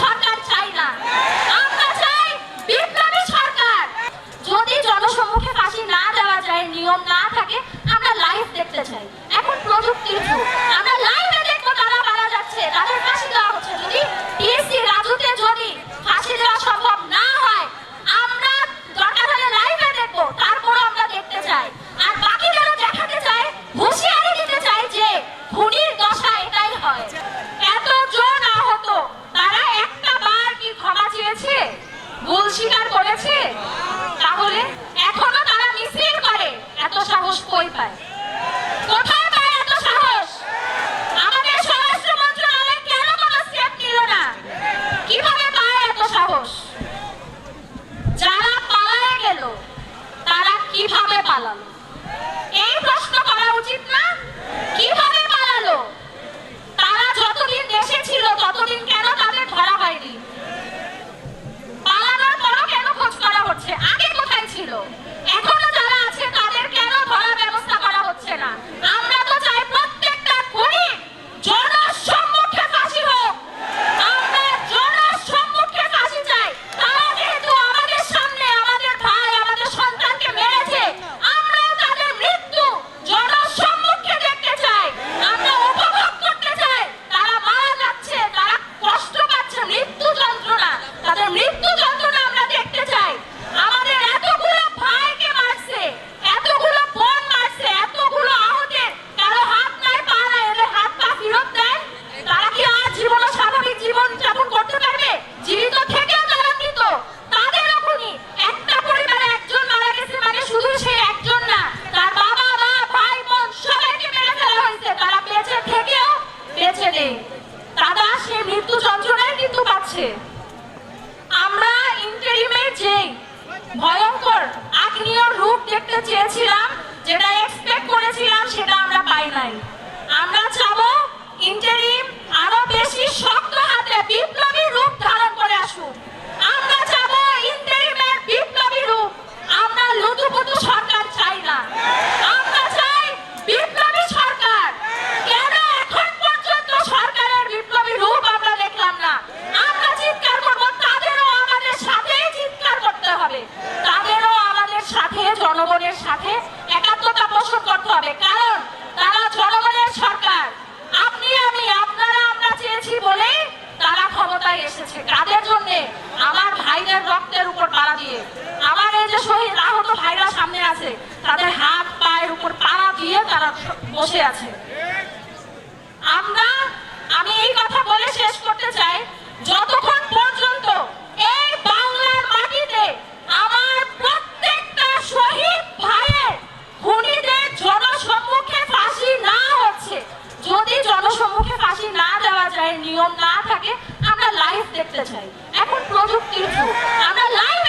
সরকার চাই না। আমরা চাই বিপ্লবী সরকার। যদি জনসম্মুখে ফাঁসি না দেওয়া যায়, নিয়ম না থাকে, আমরা লাইফ দেখতে চাই। স্বীকার করেছে? তাহলে এখনও তারা মিছিল করে। এত সাহস কই পায়? কোথায় পায় এত সাহস? আমাদের স্বরাষ্ট্র মন্ত্রণালয় কেন কোনো স্টেপ নিল না? কীভাবে পায় এত সাহস? যারা পালায় গেল, তারা কীভাবে পালালো? এই ছেলে। দাদা, সে মৃত্যু যন্ত্রণায় কিন্তু পাচ্ছে আমরা ইন্টারিমের যে ভয়ঙ্কর আগ্নেয় রূপ দেখতে চেয়েছিলাম, যেটা এক্সপেক্ট করেছিলাম, সেটা আমরা পাই নাই। সাথে একাত্মতা পোষণ করতে হবে। কারণ তারা জনগণের সরকার। আপনি, আমি, আপনারা আমরা চেয়েছি বলেই তারা ক্ষমতায় এসেছে। কাদের জন্য আমার ভাইদের রক্তের উপর পাড়া দিয়ে, আমার এই যে শহীদ আহত ভাইরা সামনে আছে, তাদের হাত, পায়ের উপর পাড়া দিয়ে তারা বসে আছে। আমরা ফাঁসি না দেওয়া যায়, নিয়ম না থাকে, আমরা লাইভ দেখতে চাই। এখন প্রযুক্তির যুগ। আমরা লাইভ